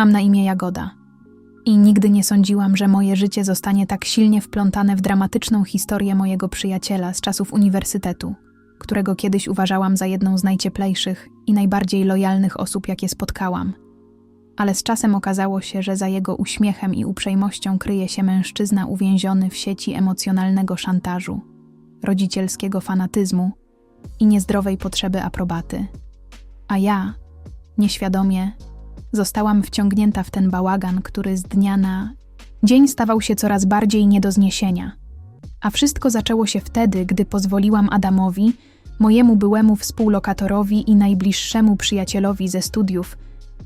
Mam na imię Jagoda. I nigdy nie sądziłam, że moje życie zostanie tak silnie wplątane w dramatyczną historię mojego przyjaciela z czasów uniwersytetu, którego kiedyś uważałam za jedną z najcieplejszych i najbardziej lojalnych osób, jakie spotkałam. Ale z czasem okazało się, że za jego uśmiechem i uprzejmością kryje się mężczyzna uwięziony w sieci emocjonalnego szantażu, rodzicielskiego fanatyzmu i niezdrowej potrzeby aprobaty. A ja, nieświadomie, zostałam wciągnięta w ten bałagan, który z dnia na dzień stawał się coraz bardziej nie do zniesienia. A wszystko zaczęło się wtedy, gdy pozwoliłam Adamowi, mojemu byłemu współlokatorowi i najbliższemu przyjacielowi ze studiów,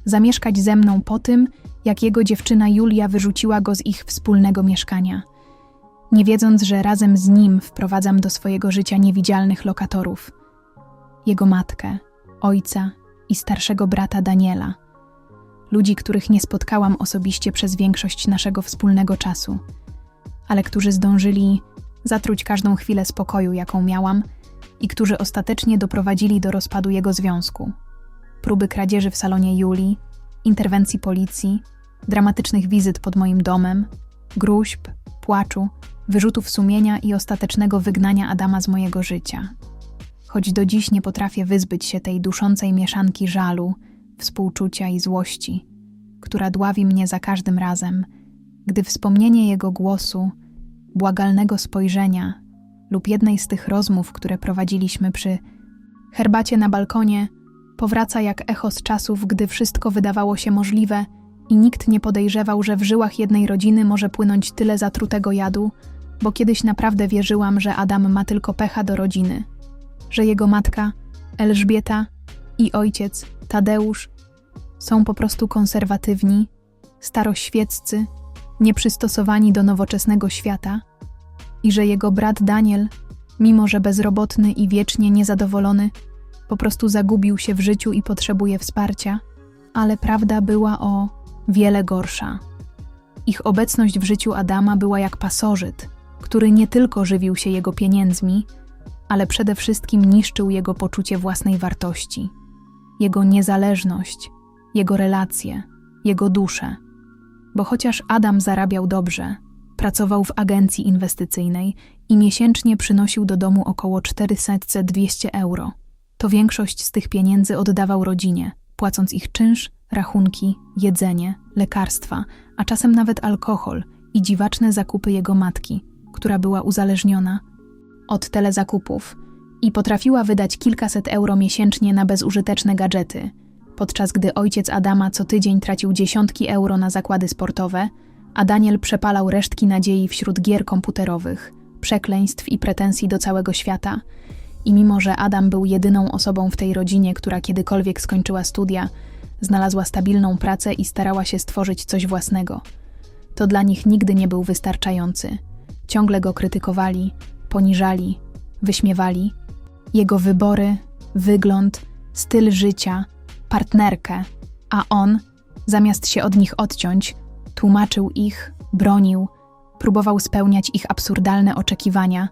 zamieszkać ze mną po tym, jak jego dziewczyna Julia wyrzuciła go z ich wspólnego mieszkania. Nie wiedząc, że razem z nim wprowadzam do swojego życia niewidzialnych lokatorów. Jego matkę, ojca i starszego brata Daniela. Ludzi, których nie spotkałam osobiście przez większość naszego wspólnego czasu, ale którzy zdążyli zatruć każdą chwilę spokoju, jaką miałam, i którzy ostatecznie doprowadzili do rozpadu jego związku. Próby kradzieży w salonie Julii, interwencji policji, dramatycznych wizyt pod moim domem, gruźb, płaczu, wyrzutów sumienia i ostatecznego wygnania Adama z mojego życia. Choć do dziś nie potrafię wyzbyć się tej duszącej mieszanki żalu, współczucia i złości, która dławi mnie za każdym razem, gdy wspomnienie jego głosu, błagalnego spojrzenia lub jednej z tych rozmów, które prowadziliśmy przy herbacie na balkonie, powraca jak echo z czasów, gdy wszystko wydawało się możliwe i nikt nie podejrzewał, że w żyłach jednej rodziny może płynąć tyle zatrutego jadu, bo kiedyś naprawdę wierzyłam, że Adam ma tylko pecha do rodziny, że jego matka, Elżbieta i ojciec, Tadeusz, są po prostu konserwatywni, staroświeccy, nieprzystosowani do nowoczesnego świata i że jego brat Daniel, mimo że bezrobotny i wiecznie niezadowolony, po prostu zagubił się w życiu i potrzebuje wsparcia, ale prawda była o wiele gorsza. Ich obecność w życiu Adama była jak pasożyt, który nie tylko żywił się jego pieniędzmi, ale przede wszystkim niszczył jego poczucie własnej wartości, jego niezależność, jego relacje, jego duszę. Bo chociaż Adam zarabiał dobrze, pracował w agencji inwestycyjnej i miesięcznie przynosił do domu około 400-200 euro, to większość z tych pieniędzy oddawał rodzinie, płacąc ich czynsz, rachunki, jedzenie, lekarstwa, a czasem nawet alkohol i dziwaczne zakupy jego matki, która była uzależniona od telezakupów i potrafiła wydać kilkaset euro miesięcznie na bezużyteczne gadżety, podczas gdy ojciec Adama co tydzień tracił dziesiątki euro na zakłady sportowe, a Daniel przepalał resztki nadziei wśród gier komputerowych, przekleństw i pretensji do całego świata. I mimo, że Adam był jedyną osobą w tej rodzinie, która kiedykolwiek skończyła studia, znalazła stabilną pracę i starała się stworzyć coś własnego, to dla nich nigdy nie był wystarczający. Ciągle go krytykowali, poniżali, wyśmiewali. Jego wybory, wygląd, styl życia, partnerkę, a on, zamiast się od nich odciąć, tłumaczył ich, bronił, próbował spełniać ich absurdalne oczekiwania,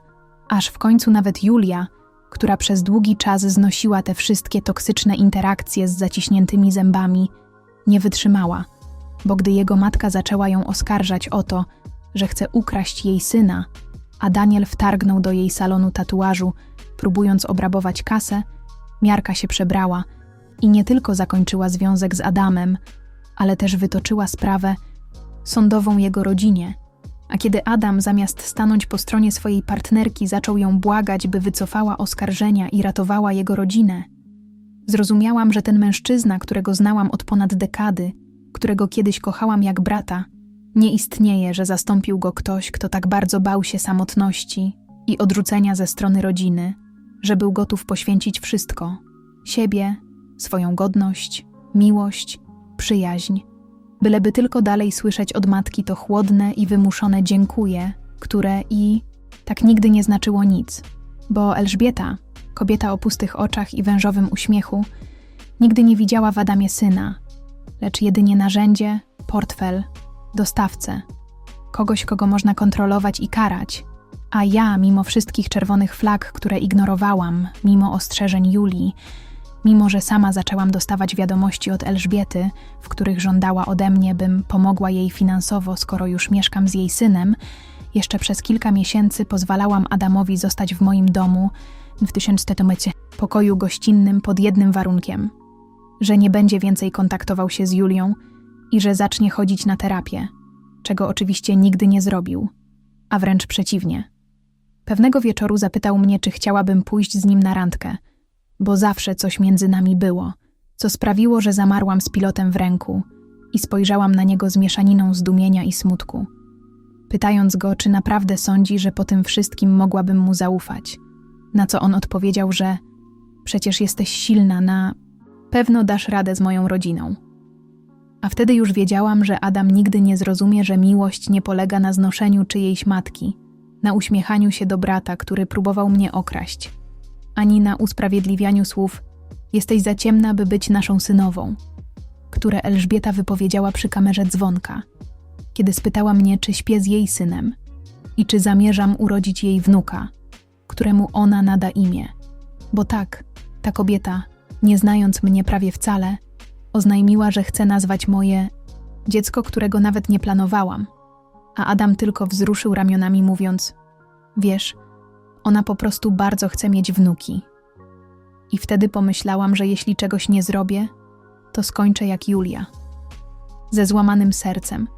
aż w końcu nawet Julia, która przez długi czas znosiła te wszystkie toksyczne interakcje z zaciśniętymi zębami, nie wytrzymała, bo gdy jego matka zaczęła ją oskarżać o to, że chce ukraść jej syna, a Daniel wtargnął do jej salonu tatuażu, próbując obrabować kasę, miarka się przebrała i nie tylko zakończyła związek z Adamem, ale też wytoczyła sprawę sądową jego rodzinie. A kiedy Adam zamiast stanąć po stronie swojej partnerki zaczął ją błagać, by wycofała oskarżenia i ratowała jego rodzinę, zrozumiałam, że ten mężczyzna, którego znałam od ponad dekady, którego kiedyś kochałam jak brata, nie istnieje, że zastąpił go ktoś, kto tak bardzo bał się samotności i odrzucenia ze strony rodziny, że był gotów poświęcić wszystko. Siebie, swoją godność, miłość, przyjaźń, byleby tylko dalej słyszeć od matki to chłodne i wymuszone dziękuję, które i tak nigdy nie znaczyło nic, bo Elżbieta, kobieta o pustych oczach i wężowym uśmiechu, nigdy nie widziała w Adamie syna, lecz jedynie narzędzie, portfel, dostawcę, kogoś, kogo można kontrolować i karać. A ja, mimo wszystkich czerwonych flag, które ignorowałam, mimo ostrzeżeń Julii, Mimo, że sama zaczęłam dostawać wiadomości od Elżbiety, w których żądała ode mnie, bym pomogła jej finansowo, skoro już mieszkam z jej synem, jeszcze przez kilka miesięcy pozwalałam Adamowi zostać w moim domu w tysiąctetomycie pokoju gościnnym pod jednym warunkiem, że nie będzie więcej kontaktował się z Julią i że zacznie chodzić na terapię, czego oczywiście nigdy nie zrobił, a wręcz przeciwnie. Pewnego wieczoru zapytał mnie, czy chciałabym pójść z nim na randkę, bo zawsze coś między nami było, co sprawiło, że zamarłam z pilotem w ręku i spojrzałam na niego z mieszaniną zdumienia i smutku, pytając go, czy naprawdę sądzi, że po tym wszystkim mogłabym mu zaufać. Na co on odpowiedział, że przecież jesteś silna, na pewno dasz radę z moją rodziną. A wtedy już wiedziałam, że Adam nigdy nie zrozumie, że miłość nie polega na znoszeniu czyjejś matki, na uśmiechaniu się do brata, który próbował mnie okraść, ani na usprawiedliwianiu słów: Jesteś za ciemna, by być naszą synową, które Elżbieta wypowiedziała przy kamerze dzwonka, kiedy spytała mnie, czy śpię z jej synem i czy zamierzam urodzić jej wnuka, któremu ona nada imię. Bo tak, ta kobieta, nie znając mnie prawie wcale, oznajmiła, że chce nazwać moje dziecko, którego nawet nie planowałam. A Adam tylko wzruszył ramionami, mówiąc: Wiesz, ona po prostu bardzo chce mieć wnuki. I wtedy pomyślałam, że jeśli czegoś nie zrobię, to skończę jak Julia. Ze złamanym sercem,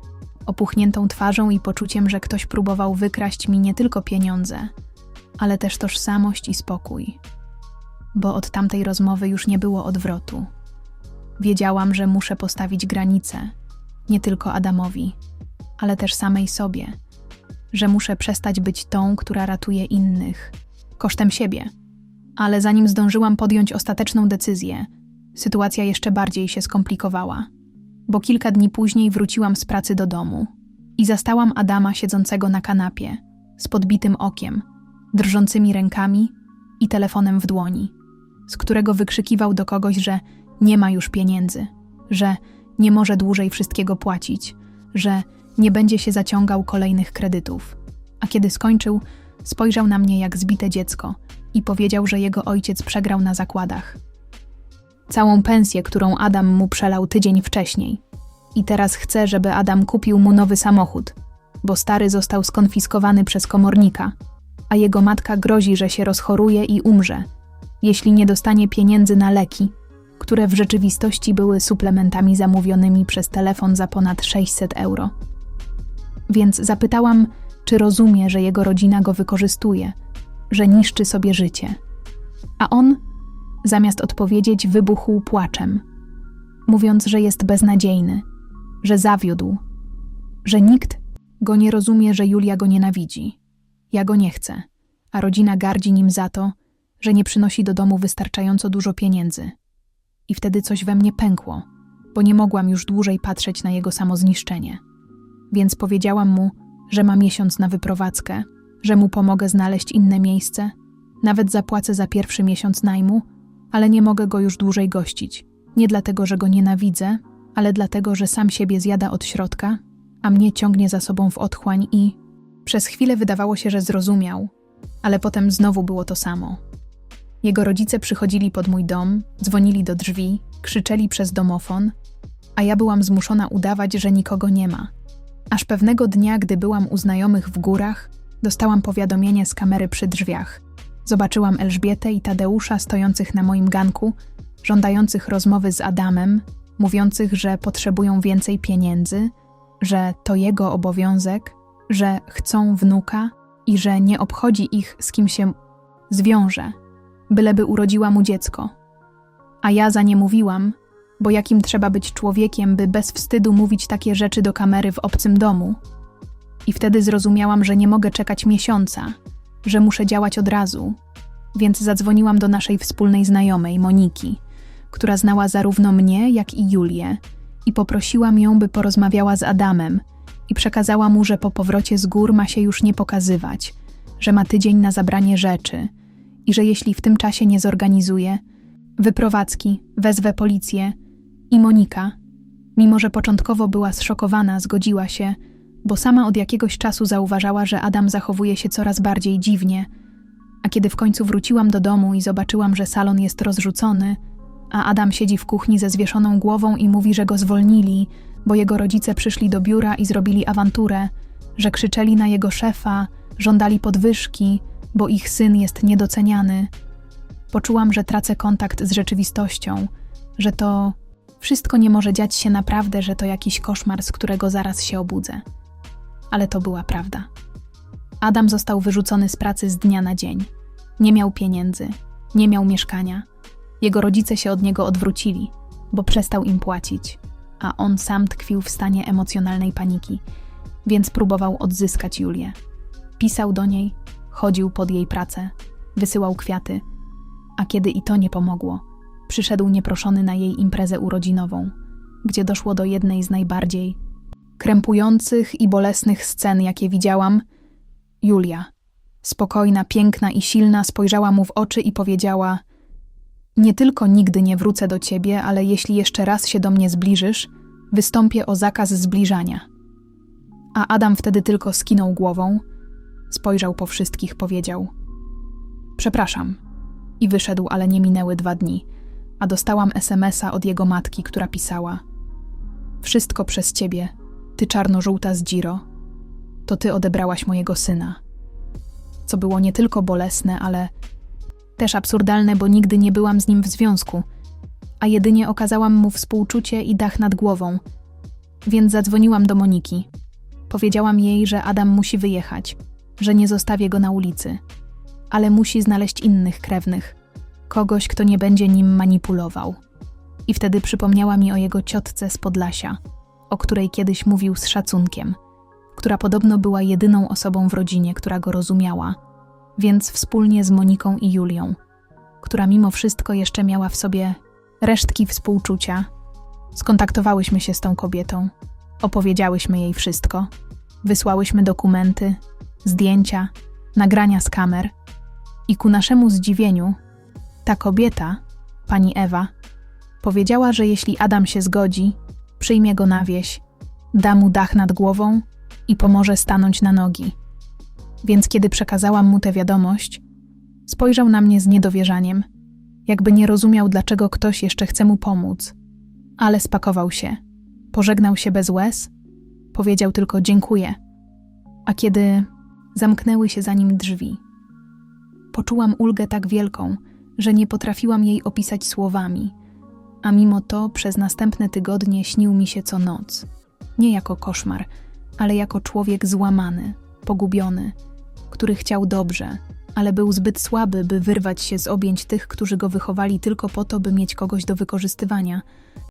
opuchniętą twarzą i poczuciem, że ktoś próbował wykraść mi nie tylko pieniądze, ale też tożsamość i spokój. Bo od tamtej rozmowy już nie było odwrotu. Wiedziałam, że muszę postawić granice, nie tylko Adamowi, ale też samej sobie, że muszę przestać być tą, która ratuje innych, kosztem siebie. Ale zanim zdążyłam podjąć ostateczną decyzję, sytuacja jeszcze bardziej się skomplikowała, bo kilka dni później wróciłam z pracy do domu i zastałam Adama siedzącego na kanapie, z podbitym okiem, drżącymi rękami i telefonem w dłoni, z którego wykrzykiwał do kogoś, że nie ma już pieniędzy, że nie może dłużej wszystkiego płacić, że nie będzie się zaciągał kolejnych kredytów. A kiedy skończył, spojrzał na mnie jak zbite dziecko i powiedział, że jego ojciec przegrał na zakładach. Całą pensję, którą Adam mu przelał tydzień wcześniej. I teraz chce, żeby Adam kupił mu nowy samochód, bo stary został skonfiskowany przez komornika, a jego matka grozi, że się rozchoruje i umrze, jeśli nie dostanie pieniędzy na leki, które w rzeczywistości były suplementami zamówionymi przez telefon za ponad 600 euro. Więc zapytałam, czy rozumie, że jego rodzina go wykorzystuje, że niszczy sobie życie. A on, zamiast odpowiedzieć, wybuchł płaczem, mówiąc, że jest beznadziejny, że zawiódł, że nikt go nie rozumie, że Julia go nienawidzi. Ja go nie chcę, a rodzina gardzi nim za to, że nie przynosi do domu wystarczająco dużo pieniędzy. I wtedy coś we mnie pękło, bo nie mogłam już dłużej patrzeć na jego samozniszczenie. Więc powiedziałam mu, że ma miesiąc na wyprowadzkę, że mu pomogę znaleźć inne miejsce, nawet zapłacę za pierwszy miesiąc najmu, ale nie mogę go już dłużej gościć. Nie dlatego, że go nienawidzę, ale dlatego, że sam siebie zjada od środka, a mnie ciągnie za sobą w otchłań i. Przez chwilę wydawało się, że zrozumiał, ale potem znowu było to samo. Jego rodzice przychodzili pod mój dom, dzwonili do drzwi, krzyczeli przez domofon, a ja byłam zmuszona udawać, że nikogo nie ma. Aż pewnego dnia, gdy byłam u znajomych w górach, dostałam powiadomienie z kamery przy drzwiach. Zobaczyłam Elżbietę i Tadeusza stojących na moim ganku, żądających rozmowy z Adamem, mówiących, że potrzebują więcej pieniędzy, że to jego obowiązek, że chcą wnuka i że nie obchodzi ich, z kim się zwiąże byleby urodziła mu dziecko. A ja za nie mówiłam, bo jakim trzeba być człowiekiem, by bez wstydu mówić takie rzeczy do kamery w obcym domu. I wtedy zrozumiałam, że nie mogę czekać miesiąca, że muszę działać od razu, więc zadzwoniłam do naszej wspólnej znajomej, Moniki, która znała zarówno mnie, jak i Julię, i poprosiłam ją, by porozmawiała z Adamem i przekazała mu, że po powrocie z gór ma się już nie pokazywać, że ma tydzień na zabranie rzeczy – i że jeśli w tym czasie nie zorganizuje wyprowadzki, wezwę policję i Monika, mimo że początkowo była zszokowana, zgodziła się, bo sama od jakiegoś czasu zauważała, że Adam zachowuje się coraz bardziej dziwnie, a kiedy w końcu wróciłam do domu i zobaczyłam, że salon jest rozrzucony, a Adam siedzi w kuchni ze zwieszoną głową i mówi, że go zwolnili, bo jego rodzice przyszli do biura i zrobili awanturę, że krzyczeli na jego szefa, żądali podwyżki, bo ich syn jest niedoceniany. Poczułam, że tracę kontakt z rzeczywistością, że to wszystko nie może dziać się naprawdę, że to jakiś koszmar, z którego zaraz się obudzę. Ale to była prawda. Adam został wyrzucony z pracy z dnia na dzień. Nie miał pieniędzy, nie miał mieszkania. Jego rodzice się od niego odwrócili, bo przestał im płacić, a on sam tkwił w stanie emocjonalnej paniki, więc próbował odzyskać Julię. Pisał do niej, chodził pod jej pracę, wysyłał kwiaty, a kiedy i to nie pomogło, przyszedł nieproszony na jej imprezę urodzinową, gdzie doszło do jednej z najbardziej krępujących i bolesnych scen, jakie widziałam. Julia, spokojna, piękna i silna, spojrzała mu w oczy i powiedziała: Nie tylko nigdy nie wrócę do ciebie, ale jeśli jeszcze raz się do mnie zbliżysz, wystąpię o zakaz zbliżania. A Adam wtedy tylko skinął głową, spojrzał po wszystkich, powiedział: Przepraszam. I wyszedł, ale nie minęły dwa dni, a dostałam SMS-a od jego matki, która pisała: Wszystko przez ciebie, ty czarno-żółta z Giro. To ty odebrałaś mojego syna. Co było nie tylko bolesne, ale też absurdalne, bo nigdy nie byłam z nim w związku, a jedynie okazałam mu współczucie i dach nad głową. Więc zadzwoniłam do Moniki. Powiedziałam jej, że Adam musi wyjechać, że nie zostawię go na ulicy, ale musi znaleźć innych krewnych, kogoś, kto nie będzie nim manipulował. I wtedy przypomniała mi o jego ciotce z Podlasia, o której kiedyś mówił z szacunkiem, która podobno była jedyną osobą w rodzinie, która go rozumiała, więc wspólnie z Moniką i Julią, która mimo wszystko jeszcze miała w sobie resztki współczucia, skontaktowałyśmy się z tą kobietą, opowiedziałyśmy jej wszystko, wysłałyśmy dokumenty, zdjęcia, nagrania z kamer i ku naszemu zdziwieniu, ta kobieta, pani Ewa, powiedziała, że jeśli Adam się zgodzi, przyjmie go na wieś, da mu dach nad głową i pomoże stanąć na nogi. Więc kiedy przekazałam mu tę wiadomość, spojrzał na mnie z niedowierzaniem, jakby nie rozumiał, dlaczego ktoś jeszcze chce mu pomóc. Ale spakował się, pożegnał się bez łez, powiedział tylko dziękuję. A kiedy zamknęły się za nim drzwi, poczułam ulgę tak wielką, że nie potrafiłam jej opisać słowami, a mimo to przez następne tygodnie śnił mi się co noc. Nie jako koszmar, ale jako człowiek złamany, pogubiony, który chciał dobrze, ale był zbyt słaby, by wyrwać się z objęć tych, którzy go wychowali tylko po to, by mieć kogoś do wykorzystywania.